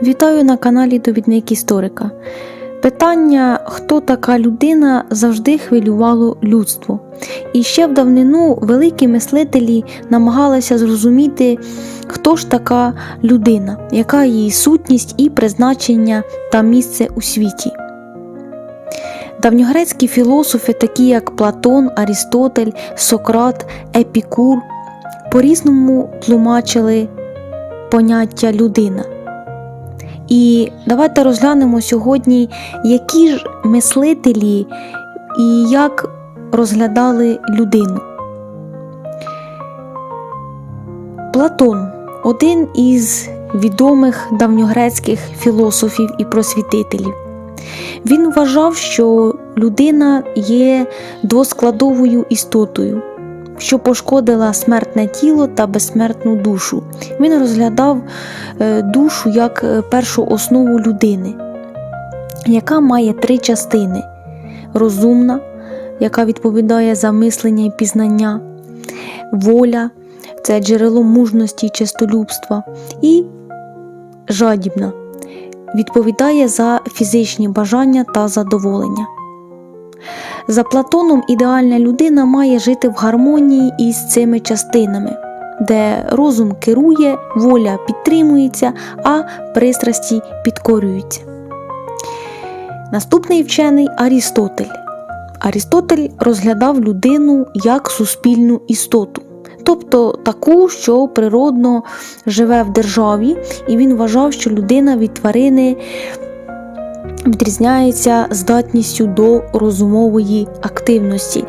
Вітаю на каналі Довідник Історика. Питання, хто така людина, завжди хвилювало людство. І ще в давнину великі мислителі намагалися зрозуміти, хто ж така людина, яка її сутність і призначення та місце у світі. Давньогрецькі філософи, такі як Платон, Арістотель, Сократ, Епікур, по-різному тлумачили поняття людина. І давайте розглянемо сьогодні, які ж мислителі і як розглядали людину. Платон один із відомих давньогрецьких філософів і просвітителів. Він вважав, що людина є двоскладовою істотою, що пошкодила смертне тіло та безсмертну душу. Він розглядав е, душу як е, першу основу людини, яка має три частини: розумна, яка відповідає за мислення і пізнання, воля це джерело мужності і честолюбства, і жадібна відповідає за фізичні бажання та задоволення. За Платоном ідеальна людина має жити в гармонії із цими частинами, де розум керує, воля підтримується, а пристрасті підкорюються. Наступний вчений Арістотель. Арістотель розглядав людину як суспільну істоту, тобто таку, що природно живе в державі, і він вважав, що людина від тварини відрізняється здатністю до розумової активності,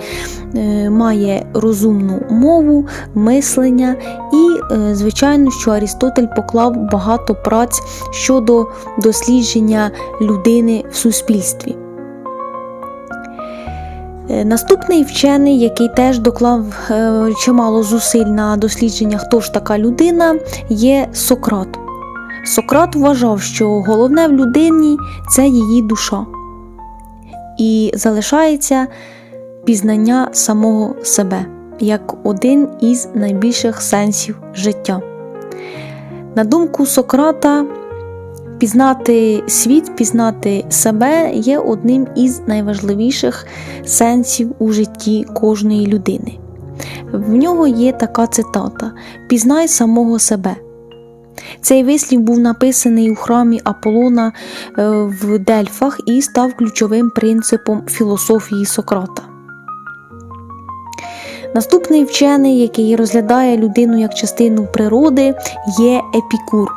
е, має розумну мову, мислення, і, е, звичайно, що Арістотель поклав багато праць щодо дослідження людини в суспільстві. Е, Наступний вчений, який теж доклав чимало зусиль на дослідження, хто ж така людина, є Сократ. Сократ вважав, що головне в людині це її душа, і залишається пізнання самого себе як один із найбільших сенсів життя. На думку Сократа, пізнати світ, пізнати себе є одним із найважливіших сенсів у житті кожної людини. В нього є така цитата: Пізнай самого себе. Цей вислів був написаний у храмі Аполлона е, в Дельфах і став ключовим принципом філософії Сократа. Наступний вчений, який розглядає людину як частину природи, є Епікур.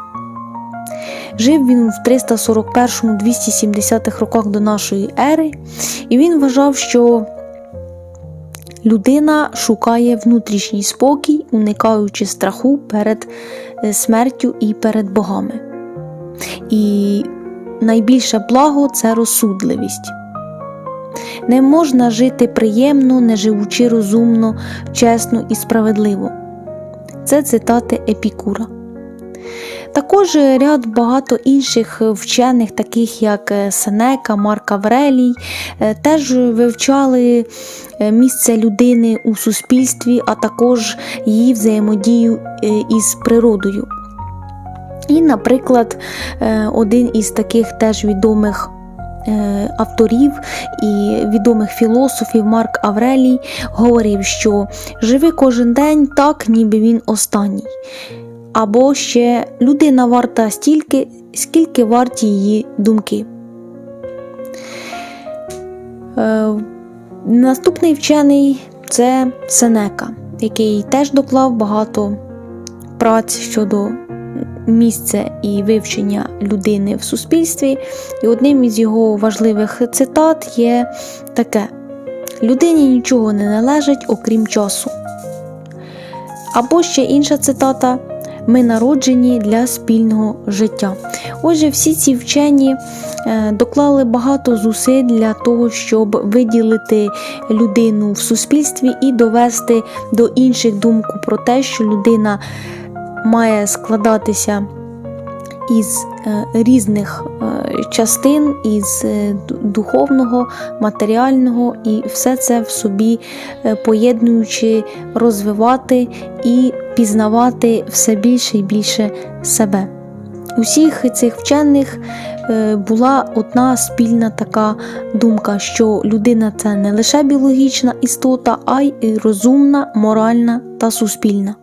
Жив він в 341-270 роках до нашої ери, і він вважав, що людина шукає внутрішній спокій, уникаючи страху перед е, смертю і перед богами. І найбільше благо це розсудливість. Не можна жити приємно, не живучи розумно, чесно і справедливо. Це цитати Епікура. Також ряд багато інших вчених, таких як Сенека, Марк Аврелій, е, теж вивчали е, місце людини у суспільстві, а також її взаємодію е, із природою. І, наприклад, один із таких теж відомих авторів і відомих філософів Марк Аврелій говорив, що живи кожен день так, ніби він останній. Або ще людина варта стільки, скільки варті її думки. Е, наступний вчений це Сенека, який теж доклав багато праць щодо місця і вивчення людини в суспільстві. І одним із його важливих цитат є таке: людині нічого не належить, окрім часу. Або ще інша цитата. Ми народжені для спільного життя. Отже, всі ці вчені е, доклали багато зусиль для того, щоб виділити людину в суспільстві і довести до інших думку про те, що людина має складатися із е, різних е, частин, із духовного, матеріального, і все це в собі поєднуючи, розвивати і пізнавати все більше і більше себе. усіх цих вчених е, була одна спільна така думка, що людина це не лише біологічна істота, а й розумна, моральна та суспільна.